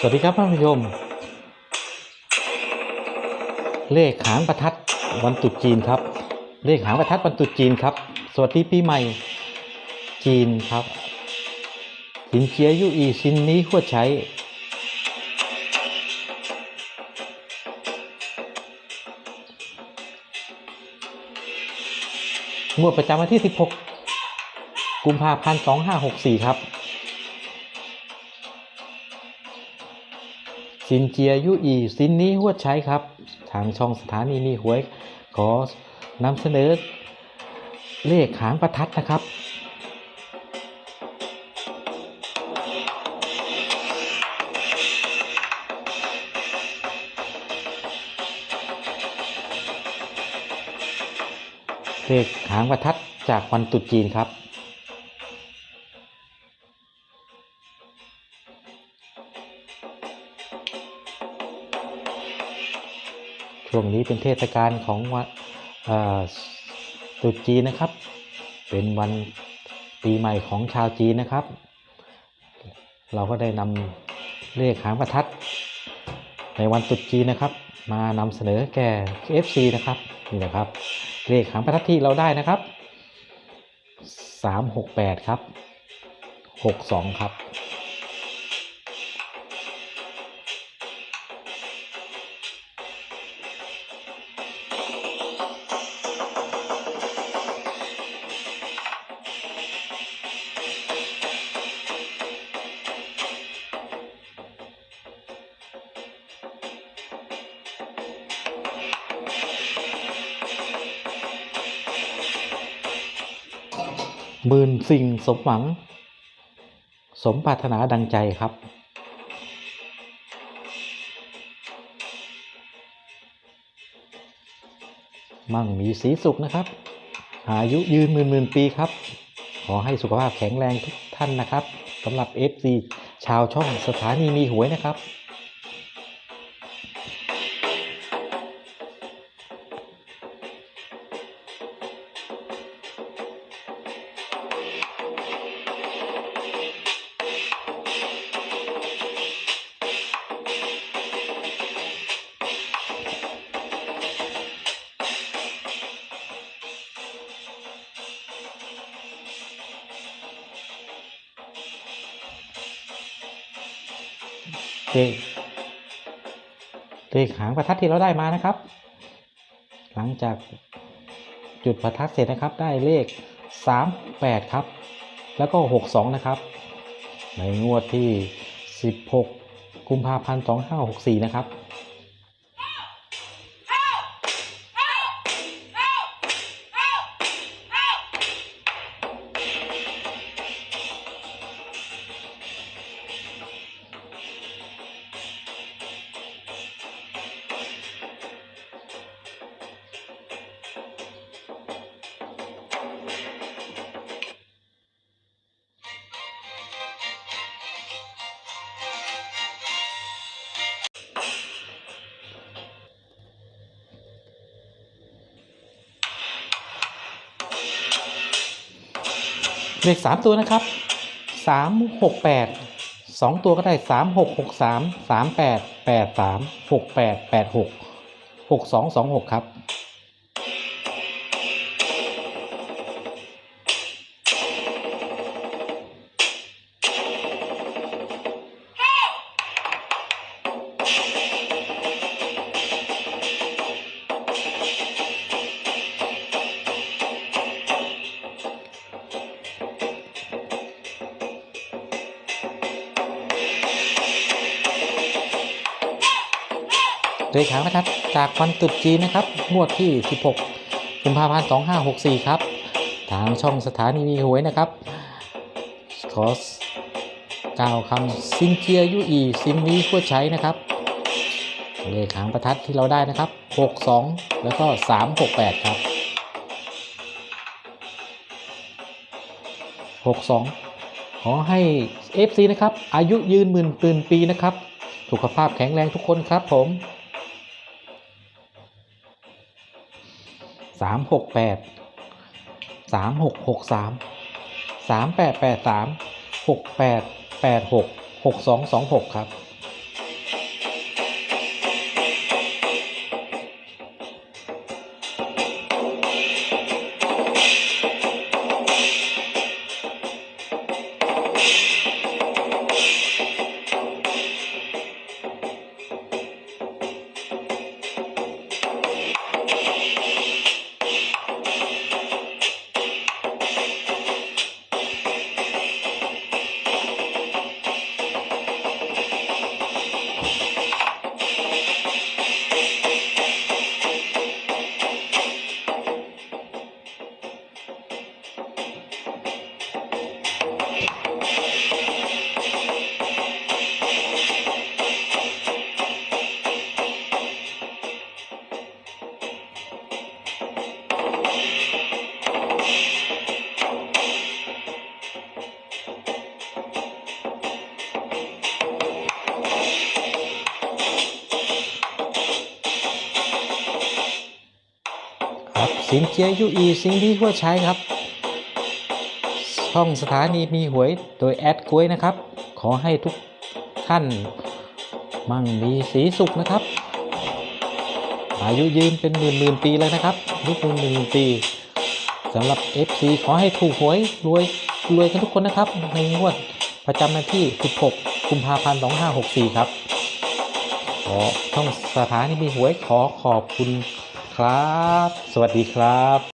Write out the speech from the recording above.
สวัสดีครับท่านผู้ชม เลขหางประทัดวันตุจีนครับ เลขหางประทัดวันตุจีนครับ สวัสดีปีใหม่จีนครับสินเจียยุอีซินนี้หัวใช้ งวดประจำวันที่ 16 กุมภาพันธ์ 2564 ครับ สินเจียยุอีสินนี้หัวใช้ครับ ทางช่องสถานีนี้หวยขอนำเสนอเลขหางประทัดนะครับ เลขหางประทัดจากวันตรุษจีนครับ ช่วงนี้เป็นเทศกาลของวันตรุษจีนนะครับ เป็นวันปีใหม่ของชาวจีนนะครับ เราก็ได้นำเลขหางประทัด ในวันตรุษจีนนะครับ มานำเสนอแก่ FC นะครับนี่นะครับเลขหางประทัดที่เราได้นะครับ 368 ครับ 62 ครับ หมื่นสิ่งสมหวัง สมปรารถนาดังใจครับ มั่งมีสีสุขนะครับ อายุยืนหมื่นหมื่นปีครับ ขอให้สุขภาพแข็งแรงทุกท่านนะครับสำหรับ FC ชาวช่องสถานีมีหวยนะครับ เลขเลขหางประทัดที่เราได้มานะครับ หลังจากจุดประทัดเสร็จนะครับ ได้เลข 38 ครับ แล้วก็ 62 นะครับ ในงวดที่ 16 กุมภาพันธ์ 2564 นะครับ เลข3ตัวนะครับ368 2ตัวก็ได้3663 3883 6886 6226ครับ เลขางประทัดจากวันตรุษจีนนะครับงวดที่ 16กุมภาพันธ์2564 ครับ ทางช่องสถานีมีหวยนะครับ ขอกล่าวคำซินเจียยุอีซินนี้ควรใช้นะครับเลขหางประทัดที่เราได้นะครับ 62 แล้วก็ 368 ครับ 62 ขอให้ FC นะครับ อายุยืนหมื่นปืนปีนะครับ สุขภาพแข็งแรงทุกคนครับผม สามหกแปดสามหกหกสามสามแปดแปดสามหกแปดแปดหกหกสองสองหกครับ สินเจียยูอีสิงดีหัวใช้ครับ ช่องสถานีมีหวยโดยแอดกล้วยนะครับ ขอให้ทุกท่านมั่งมีสีสุขนะครับ อายุยืนเป็นหมื่นหมื่นปีเลยนะครับยุคหมื่นหมื่นปีสำหรับ FC ขอให้ถูกหวยรวยรวยกันทุกคนนะครับในงวดประจำวันที่ 16 กุมภาพันธ์ 2564 ครับ ขอช่องสถานีมีหวยขอขอบคุณ ครับ สวัสดีครับ